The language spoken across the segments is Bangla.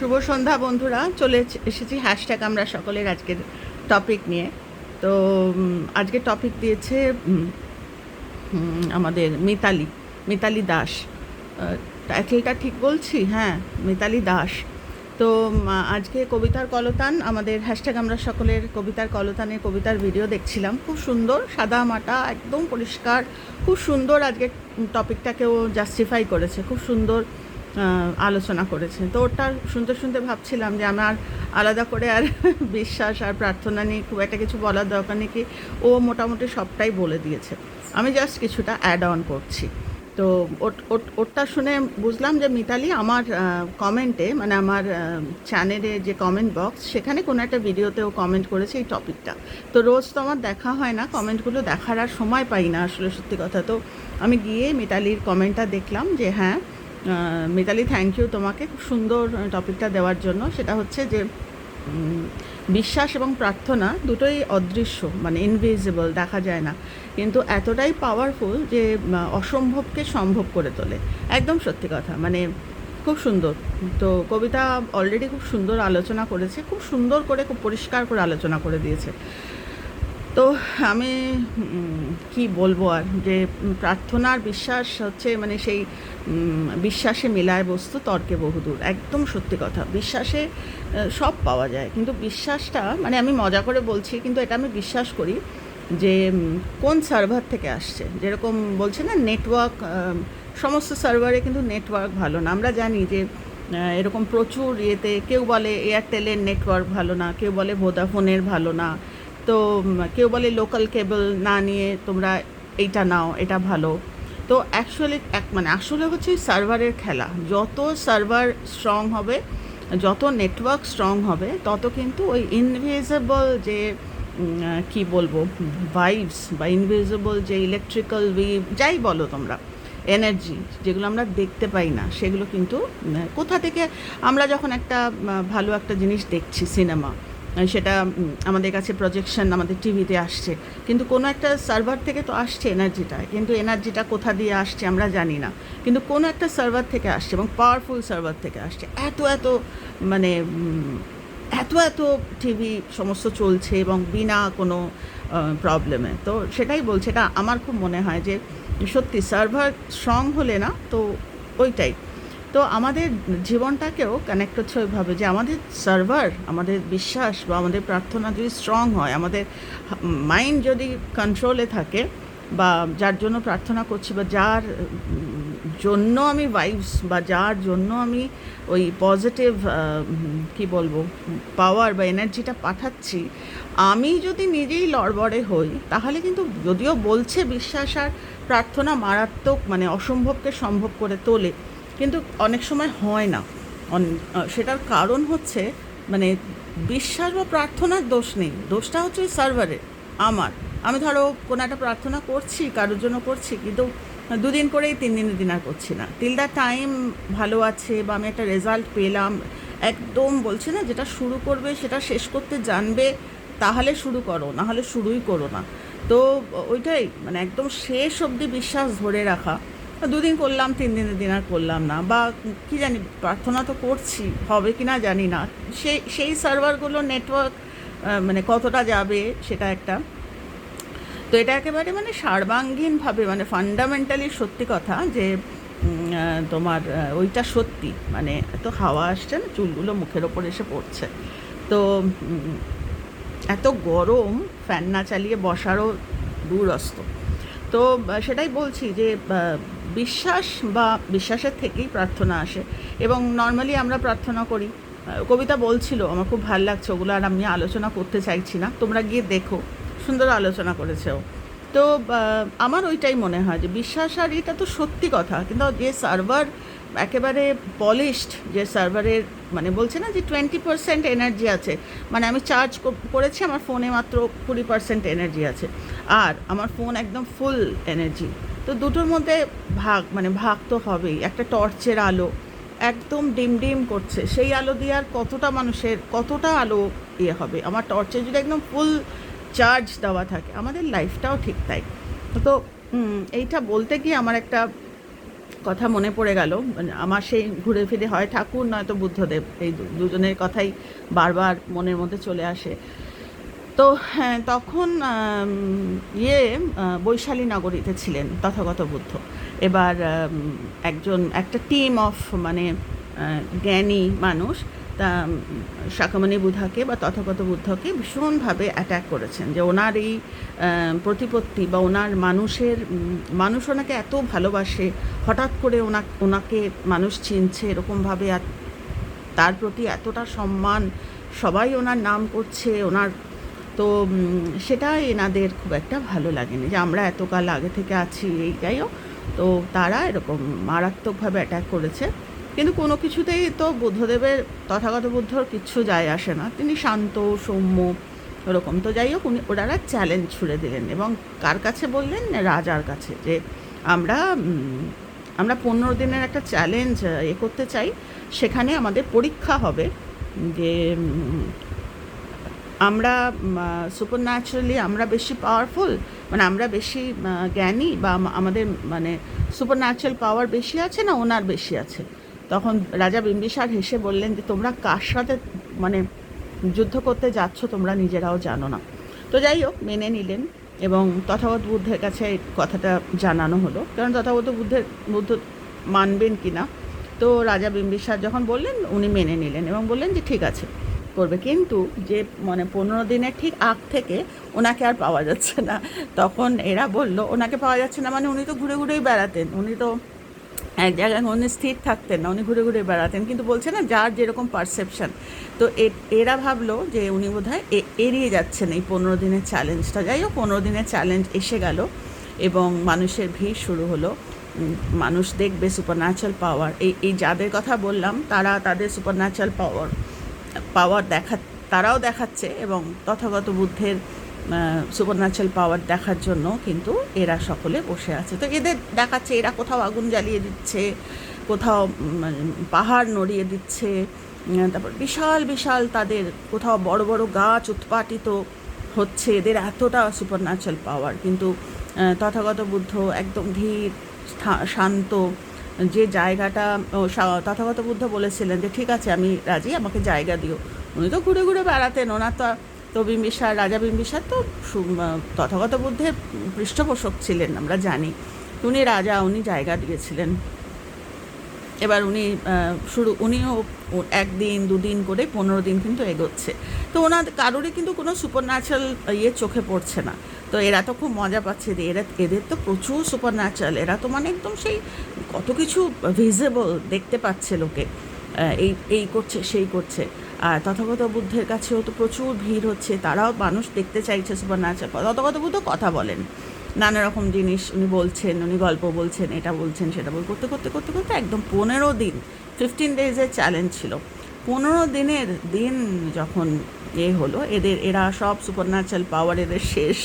শুভ সন্ধ্যা বন্ধুরা, চলে এসে- এসেছি হ্যাশট্যাগ আমরা সকলের আজকের টপিক নিয়ে। তো আজকে টপিক দিয়েছে আমাদের মিতালি মিতালি দাস। টাইটেলটা ঠিক বলছি? হ্যাঁ মিতালি দাস। তো আজকে কবিতার কলতান, আমাদের হ্যাশট্যাগ আমরা সকলের কবিতার কলতানের কবিতার ভিডিও দেখছিলাম। খুব সুন্দর, সাদা মাটা, একদম পরিষ্কার। খুব সুন্দর আজকে টপিকটাকেও জাস্টিফাই করেছে। খুব সুন্দর আলোচনা করেছে। তো ওটা শুনতে শুনতে ভাবছিলাম যে আমার আলাদা করে আর বিশ্বাস আর প্রার্থনা নিয়ে খুব একটা কিছু বলার দরকার নেই কি ও মোটামুটি সবটাই বলে দিয়েছে। আমি জাস্ট কিছুটা অ্যাড অন করছি। তো ওট- শুনে বুঝলাম যে মিতালি আমার কমেন্টে মানে আমার চ্যানেলে যে কমেন্ট বক্স সেখানে কোনো একটা ভিডিওতেও কমেন্ট করেছে এই টপিকটা তো রোজ তো আমার দেখা হয় না কমেন্টগুলো দেখার আর সময় পাই না আসলে সত্যি কথা। তো আমি গিয়ে মিতালির কমেন্টটা দেখলাম যে হ্যাঁ মিতালি থ্যাংক ইউ তোমাকে খুব সুন্দর টপিকটা দেওয়ার জন্য। সেটা হচ্ছে যে বিশ্বাস এবং প্রার্থনা দুটোই অদৃশ্য মানে ইনভিজিবল দেখা যায় না। কিন্তু এতটাই পাওয়ারফুল যে অসম্ভবকে সম্ভব করে তোলে। একদম সত্যি কথা মানে খুব সুন্দর। তো কবিতা অলরেডি খুব সুন্দর আলোচনা করেছে, খুব সুন্দর করে, খুব পরিষ্কার করে আলোচনা করে দিয়েছে। তো আমি কি বলব আর, যে প্রার্থনার বিশ্বাস হচ্ছে মানে সেই বিশ্বাসে মেলায় বস্তু, তর্কে বহুদূর। একদম সত্যি কথা। বিশ্বাসে সব পাওয়া যায়। কিন্তু বিশ্বাসটা মানে আমি মজা করে বলছি, কিন্তু এটা আমি বিশ্বাস করি যে কোন সার্ভার থেকে আসছে। যেরকম বলছে না, নেটওয়ার্ক সমস্ত সার্ভারে কিন্তু নেটওয়ার্ক ভালো না। আমরা জানি যে এরকম প্রচুর ইয়েতে কেউ বলে এয়ারটেলের নেটওয়ার্ক ভালো না, কেউ বলে ভোদাফোনের ভালো না। তো কেউ বলে লোকাল কেবল না নিয়ে তোমরা এইটা নাও, এটা ভালো। তো অ্যাকচুয়ালি এক মানে আসলে হচ্ছে সার্ভারের খেলা। যত সার্ভার স্ট্রং হবে, যত নেটওয়ার্ক স্ট্রং হবে, তত কিন্তু ওই ইনভিজিবল যে কি বলব ভাইবস বা ইনভিজিবল যে ইলেকট্রিক্যাল ওয়েভ যাই বলো তোমরা এনার্জি যেগুলো আমরা দেখতে পাই না, সেগুলো কিন্তু কোথা থেকে আমরা যখন একটা ভালো একটা জিনিস দেখছি সিনেমা সেটা আমাদের কাছে প্রজেকশন আমাদের টিভিতে আসছে। কিন্তু কোনো একটা সার্ভার থেকে তো আসছে এনার্জিটা কিন্তু এনার্জিটা কোথা দিয়ে আসছে আমরা জানি না। কিন্তু কোনো একটা সার্ভার থেকে আসছে এবং পাওয়ারফুল সার্ভার থেকে আসছে। এত এত মানে এত এত টিভি সমস্ত চলছে এবং বিনা কোনো প্রবলেমে তো সেটাই বলছে। এটা আমার খুব মনে হয় যে সত্যি সার্ভার স্ট্রং হলে না, তো ওইটাই। তো আমাদের জীবনটাকেও কানেক্ট হচ্ছে ওইভাবে যে আমাদের সার্ভার আমাদের বিশ্বাস বা আমাদের প্রার্থনা যদি স্ট্রং হয়, আমাদের মাইন্ড যদি কন্ট্রোলে থাকে বা যার জন্য প্রার্থনা করছি বা যার জন্য আমি ভাইবস বা যার জন্য আমি ওই পজিটিভ কি বলব পাওয়ার বা এনার্জিটা পাঠাচ্ছি, আমি যদি নিজেই লড়বড়ে হই, তাহলে কিন্তু যদিও বলছে বিশ্বাস আর প্রার্থনা মারাত্মক মানে অসম্ভবকে সম্ভব করে তোলে কিন্তু অনেক সময় হয় না। সেটার কারণ হচ্ছে মানে বিশ্বাস বা প্রার্থনার দোষ নেই। দোষটা হচ্ছে ওই সার্ভারের, আমার। আমি ধরো কোনো একটা প্রার্থনা করছি, কারোর জন্য করছি, কিন্তু দুদিন করেই তিন দিনের দিন আর করছি না। টিল দ্য টাইম ভালো আছে বা আমি একটা রেজাল্ট পেলাম, একদম বলছে না, যেটা শুরু করবে, সেটা শেষ করতে জানবে, তাহলে শুরু করো না হলে শুরুই করো না। তো ওইটাই মানে একদম শেষ অবধি বিশ্বাস ধরে রাখা। দুদিন করলাম, তিন দিনের দিন আর করলাম না। বা কি জানি, প্রার্থনা তো করছি, হবে কি না জানি না। সেই সেই সার্ভারগুলো নেটওয়ার্ক মানে কতটা যাবে সেটা একটা। তো এটা একেবারে মানে সার্বাঙ্গীনভাবে মানে ফান্ডামেন্টালি সত্যি কথা যে তোমার ওইটা সত্যি। মানে এত হাওয়া আসছে না, চুলগুলো মুখের ওপর এসে পড়ছে। তো এত গরম ফ্যান না চালিয়ে বসারও দূরস্ত। তো সেটাই বলছি যে বিশ্বাস বা বিশ্বাসের থেকেই প্রার্থনা আসে। এবং নর্মালি আমরা প্রার্থনা করি। কবিতা বলছিল, আমার খুব ভালো লাগছে ওগুলো আর আমি আলোচনা করতে চাইছি না। তোমরা গিয়ে দেখো। সুন্দর আলোচনা করেছে ও। তো আমার ওইটাই মনে হয় যে বিশ্বাস আর এটা তো সত্যি কথা। কিন্তু যে সার্ভার একেবারে পলিশড যে সার্ভারের মানে বলছে না যে টোয়েন্টি পার্সেন্ট এনার্জি আছে। মানে আমি চার্জ করেছি, আমার ফোনে মাত্র কুড়ি পার্সেন্ট এনার্জি আছে। আর আমার ফোন একদম ফুল এনার্জি তো দুটোর মধ্যে ভাগ মানে ভাগ তো হবেই। একটা টর্চের আলো, একদম ডিম ডিম করছে। সেই আলো দিয়ে আর কতটা মানুষের, কতটা আলো ইয়ে হবে? আমার টর্চে যদি একদম ফুল চার্জ দেওয়া থাকে, আমাদের লাইফটাও ঠিক তাই। তো এইটা বলতে গিয়ে আমার একটা কথা মনে পড়ে গেল। মানে আমার সেই ঘুরে ফিরে হয় ঠাকুর, নয়তো বুদ্ধদেব। এই দুজনের কথাই বারবার মনের মধ্যে চলে আসে। তো হ্যাঁ তখন ইয়ে বৈশালী নগরীতে ছিলেন তথাগত বুদ্ধ। এবার একজন, একটা টিম অফ মানে জ্ঞানী মানুষ, তা শাকামণি বুধাকে বা তথাগত বুদ্ধকে ভীষণভাবে অ্যাট্যাক করেছেন যে ওনার এই প্রতিপত্তি বা ওনার মানুষের মানুষ ওনাকে এত ভালোবাসে, হঠাৎ করে ওনা, ওনাকে মানুষ চিনছে, এরকমভাবে তার প্রতি এতটা সম্মান, সবাই ওনার নাম করছে, ওনার তো সেটা এনাদের খুব একটা ভালো লাগেনি যে আমরা এতকাল আগে থেকে আছি এই যাই হোক তো তারা এরকম মারাত্মকভাবে অ্যাটাক করেছে। কিন্তু কোনো কিছুতেই তো বুদ্ধদেবের, তথাগত বুদ্ধর কিচ্ছু যায় আসে না। তিনি শান্ত, সৌম্য, ওরকম। তো যাই হোক, উনি, ওনারা চ্যালেঞ্জ ছুড়ে দিলেন এবং কার কাছে বললেন? রাজার কাছে যে আমরা আমরা পনেরো দিনের একটা চ্যালেঞ্জ এ করতে চাই। সেখানে আমাদের পরীক্ষা হবে যে আমরা সুপার ন্যাচারালি আমরা বেশি পাওয়ারফুল মানে আমরা বেশি জ্ঞানী বা আমাদের মানে সুপার ন্যাচারাল পাওয়ার বেশি আছে না ওনার বেশি আছে? তখন রাজা বিম্বিসার হেসে বললেন যে, তোমরা কার সাথে মানে যুদ্ধ করতে যাচ্ছ তোমরা নিজেরাও জানো না। তো যাই হোক, মেনে নিলেন এবং তথাগত বুদ্ধের কাছে কথাটা জানানো হলো। কারণ তথাগত বুদ্ধের, বুদ্ধ মানবেন কি না তো রাজা বিম্বিসার যখন বললেন, উনি মেনে নিলেন এবং বললেন যে, ঠিক আছে। করবে। কিন্তু যে মানে পনেরো দিনের ঠিক আগ থেকে ওনাকে আর পাওয়া যাচ্ছে না। তখন এরা বলল, ওনাকে পাওয়া যাচ্ছে না মানে উনি তো ঘুরে ঘুরেই বেড়াতেন। উনি তো এক জায়গায় উনি স্থির থাকতেন না, উনি ঘুরে ঘুরে বেড়াতেন। কিন্তু বলছে না, যার যেরকম পারসেপশন তো এরা ভাবলো যে উনি বোধহয় এ- এড়িয়ে যাচ্ছেন এই পনেরো দিনের চ্যালেঞ্জটা যাই হোক, পনেরো দিনের চ্যালেঞ্জ এসে গেল এবং মানুষের ভিড় শুরু হলো। মানুষ দেখবে সুপার ন্যাচারাল পাওয়ার এই এই যাদের কথা বললাম, তারা তাদের সুপার ন্যাচারাল পাওয়ার পাওয়ার দেখা, তারাও দেখাচ্ছে এবং তথাগত বুদ্ধের সুপার ন্যাচারাল পাওয়ার দেখার জন্য কিন্তু এরা সকলে বসে আছে। তো এদের দেখাচ্ছে, এরা কোথাও আগুন জ্বালিয়ে দিচ্ছে, কোথাও মানে পাহাড় নড়িয়ে দিচ্ছে তারপর বিশাল বিশাল তাদের কোথাও বড় বড় গাছ উৎপাটিত হচ্ছে। এদের এতটা সুপার ন্যাচারাল পাওয়ার কিন্তু তথাগত বুদ্ধ একদম ধীর শান্ত যে জায়গাটা তথাগত বুদ্ধ বলেছিলেন যে, ঠিক আছে, আমি রাজি, আমাকে জায়গা দিও। উনি তো ঘুরে ঘুরে বেড়াতেন। ওনার তো তো বিম্বিসার রাজা বিম্বিসার তো তথাগত বুদ্ধের পৃষ্ঠপোষক ছিলেন, আমরা জানি। উনি রাজা, উনি জায়গা দিয়েছিলেন। এবার উনি শুরু, উনিও একদিন, দুদিন করে পনেরো দিন কিন্তু এগোচ্ছে। তো ওনার, কারোরই কিন্তু কোনো সুপার ন্যাচারাল ইয়ে চোখে পড়ছে না। তো এরা তো খুব মজা পাচ্ছে এরা, এদের তো প্রচুর সুপার ন্যাচারাল এরা তো মানে একদম সেই কত কিছু ভিজিবল দেখতে পাচ্ছে লোকে। এই এই করছে, সেই করছে। আর তথাগত বুদ্ধের কাছেও তো প্রচুর ভিড় হচ্ছে। তারাও মানুষ দেখতে চাইছে সুপার ন্যাচারাল তথাগত বুদ্ধ কথা বলেন। নানা রকম জিনিস উনি বলছেন, উনি গল্প বলছেন, এটা বলছেন, সেটা বল, করতে করতে করতে করতে একদম পনেরো দিন ফিফটিন ডেজের চ্যালেঞ্জ ছিল। পনেরো দিনের দিন যখন এ হলো। এদের, এরা সব সুপার ন্যাচারাল পাওয়ার এদের শেষ।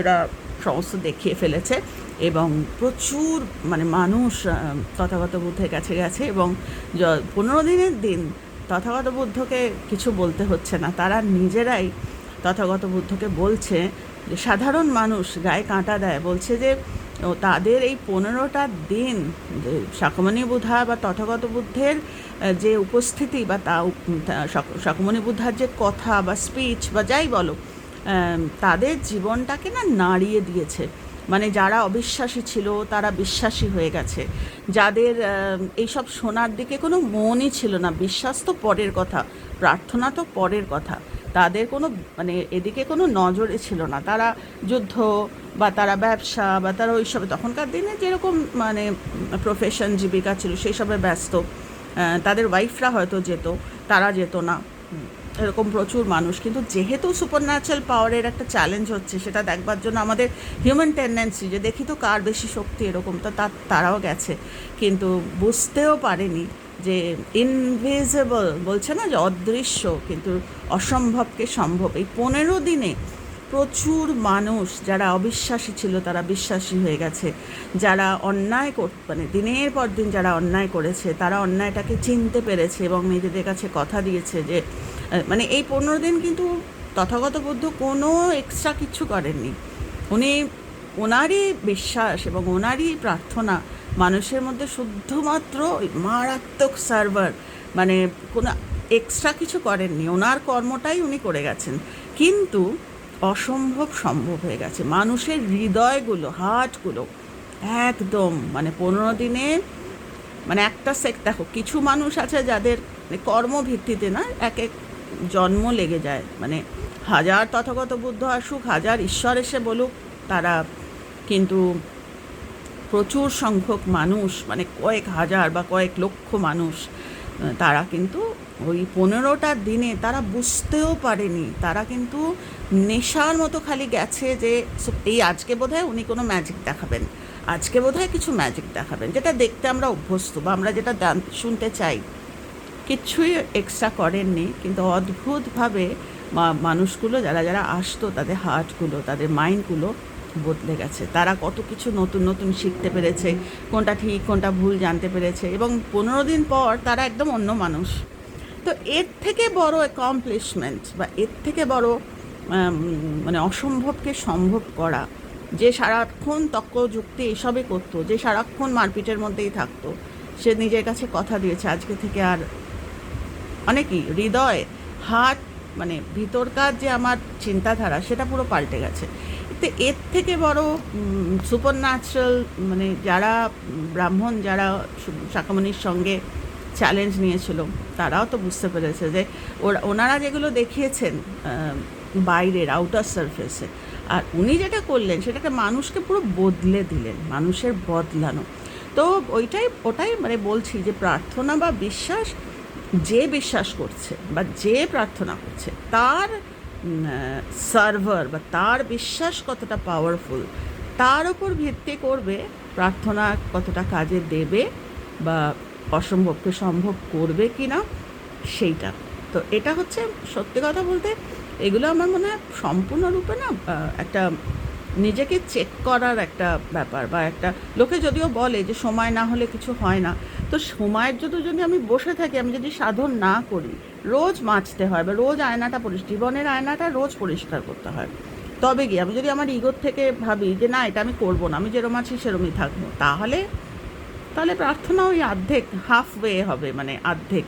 এরা সমস্ত দেখিয়ে ফেলেছে এবং প্রচুর মানে মানুষ তথাগত বুদ্ধের কাছে গেছে এবং পনেরো দিনের দিন তথাগত বুদ্ধকে কিছু বলতে হচ্ছে না। তারা নিজেরাই তথাগত বুদ্ধকে বলছে যে, সাধারণ মানুষ গায়ে কাঁটা দেয়, বলছে যে তাদের এই পনেরোটা দিন শাকমণি বুধা বা তথাগত বুদ্ধের যে উপস্থিতি বা তা শাকমণি বুদ্ধার যে কথা বা স্পিচ বা যাই বলো তাদের জীবনটাকে না নাড়িয়ে দিয়েছে। মানে যারা অবিশ্বাসী ছিল, তারা বিশ্বাসী হয়ে গেছে। যাদের এইসব শোনার দিকে কোনো মনই ছিল না। বিশ্বাস তো পরের কথা, প্রার্থনা তো পরের কথা। তাদের কোনো মানে এদিকে কোনো নজরে ছিল না। তারা যুদ্ধ বা তারা ব্যবসা বা তারা ওই ওইসবে, তখনকার দিনে যেরকম মানে প্রফেশন জীবিকা ছিল সেই সবে ব্যস্ত তাদের ওয়াইফরা হয়তো যেত, তারা যেত না। এরকম প্রচুর মানুষ। কিন্তু যেহেতু সুপার ন্যাচারাল পাওয়ারের একটা চ্যালেঞ্জ হচ্ছে, সেটা দেখবার জন্য আমাদের হিউম্যান টেন্ডেন্সি যে দেখি তো কার বেশি শক্তি এরকম, তো তার তারাও গেছে। কিন্তু বুঝতেও পারেনি যে ইনভিজিবল বলছে না যে অদৃশ্য, কিন্তু অসম্ভবকে সম্ভব। এই পনেরো দিনে প্রচুর মানুষ যারা অবিশ্বাসী ছিল, তারা বিশ্বাসী হয়ে গেছে। যারা অন্যায় কর মানে দিনের পর দিন যারা অন্যায় করেছে, তারা অন্যায়টাকে চিনতে পেরেছে এবং নিজেদের কাছে কথা দিয়েছে যে মানে এই পনেরো দিন কিন্তু তথাগত বুদ্ধ কোনো এক্সট্রা কিছু করেননি। উনি, ওনারই বিশ্বাস এবং ওনারই প্রার্থনা মানুষের মধ্যে শুধুমাত্র মারাত্মক সার্ভার মানে কোনো এক্সট্রা কিছু করেননি। ওনার কর্মটাই উনি করে গেছেন। কিন্তু অসম্ভব সম্ভব হয়ে গেছে। মানুষের হৃদয়গুলো, হার্টগুলো একদম মানে পনেরো দিনে মানে একটা সেক দেখো, কিছু মানুষ আছে যাদের মানে কর্মভিত্তিতে না, এক এক জন্ম লেগে যায়। মানে হাজার তথাগত বুদ্ধ আসুক, হাজার ঈশ্বর এসে বলুক, তারা কিন্তু প্রচুর সংখ্যক মানুষ মানে কয়েক হাজার বা কয়েক লক্ষ মানুষ, তারা কিন্তু ওই পনেরোটা দিনে তারা বুঝতেও পারেনি। তারা কিন্তু নেশার মতো খালি গেছে যে এই আজকে বোধহয় উনি কোনো ম্যাজিক দেখাবেন। আজকে বোধহয় কিছু ম্যাজিক দেখাবেন। যেটা দেখতে আমরা অভ্যস্ত বা আমরা যেটা শুনতে চাই। কিচ্ছুই এক্সট্রা করেননি, কিন্তু অদ্ভুতভাবে মানুষগুলো, যারা যারা আসতো, তাদের হার্টগুলো তাদের মাইন্ডগুলো বদলে গেছে। তারা কত কিছু নতুন নতুন শিখতে পেরেছে, কোনটা ঠিক, কোনটা ভুল জানতে পেরেছে এবং পনেরো দিন পর তারা একদম অন্য মানুষ। তো এর থেকে বড় অ্যাকমপ্লিশমেন্ট বা এর থেকে বড় মানে অসম্ভবকে সম্ভব করা, যে সারাক্ষণ তক্ক যুক্তি এসবে করতো, যে সারাক্ষণ মারপিটের মধ্যেই থাকতো, সে নিজের কাছে কথা দিয়েছে, আজকে থেকে আর অনেকই হৃদয় হার্ট মানে ভিতরকার যে আমার চিন্তাধারা, সেটা পুরো পাল্টে গেছে। তো এর থেকে বড় সুপার ন্যাচারাল মানে যারা ব্রাহ্মণ, যারা শাকামণির সঙ্গে চ্যালেঞ্জ নিয়েছিল তারাও তো বুঝতে পেরেছে যে ওরা, ওনারা যেগুলো দেখিয়েছেন বাইরের আউটার সারফেসে আর উনি যেটা করলেন, সেটাকে মানুষকে পুরো বদলে দিলেন, মানুষের বদলানো। তো ওইটাই, ওটাই মানে বলছি যে প্রার্থনা বা বিশ্বাস, যে বিশ্বাস করছে বা যে প্রার্থনা করছে, তার সার্ভার বা তার বিশ্বাস কতটা পাওয়ারফুল তার উপর ভিত্তি করবে প্রার্থনা কতটা কাজে দেবে বা অসম্ভবকে সম্ভব করবে কি না, সেইটা। তো এটা হচ্ছে সত্যি কথা বলতে, এগুলো আমার মনে হয় সম্পূর্ণরূপে না একটা নিজেকে চেক করার একটা ব্যাপার বা একটা, লোকে যদিও বলে যে সময় না হলে কিছু হয় না, তো সময়ের যদি যদি আমি বসে থাকি, আমি যদি সাধন না করি, রোজ মাজতে হয় বা রোজ আয়নাটা পরিষ্কার, জীবনের আয়নাটা রোজ পরিষ্কার করতে হয়। তবে গিয়ে আমি যদি আমার ইগোর থেকে ভাবি যে না, এটা আমি করব না, আমি যেরম আছি সেরমই থাকব, তাহলে তাহলে প্রার্থনা ওই অর্ধেক হাফ ওয়ে হবে মানে অর্ধেক।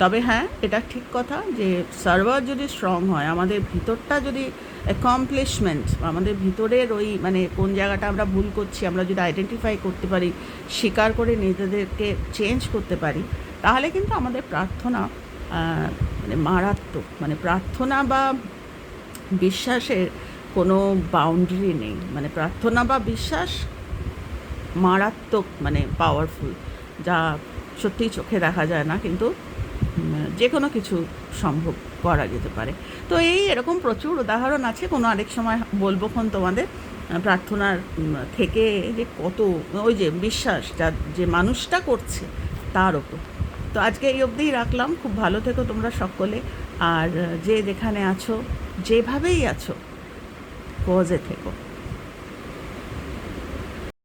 তবে হ্যাঁ এটা ঠিক কথা যে সার্ভার যদি স্ট্রং হয়, আমাদের ভিতরটা যদি অ্যাকমপ্লিশমেন্ট আমাদের ভিতরের ওই মানে কোন জায়গাটা আমরা ভুল করছি, আমরা যদি আইডেন্টিফাই করতে পারি, স্বীকার করে নিজেদেরকে চেঞ্জ করতে পারি, তাহলে কিন্তু আমাদের প্রার্থনা মানে মারাত্মক। মানে প্রার্থনা বা বিশ্বাসের কোনো বাউন্ডারি নেই। মানে প্রার্থনা বা বিশ্বাস মারাত্মক মানে পাওয়ারফুল যা সত্যিই চোখে দেখা যায় না, কিন্তু যে কোনো কিছু সম্ভব করা যেতে পারে। তো এই এরকম প্রচুর উদাহরণ আছে, কোনো আরেক সময় বলব খন তোমাদের প্রার্থনার থেকে যে কত, ওই যে বিশ্বাস, যা, যে মানুষটা করছে তার ওপর। তো আজকে এই অবধিই রাখলাম, খুব ভালো থেকো তোমরা সকলে, আর যে যেখানে আছো, যেভাবেই আছো পজে থেকো।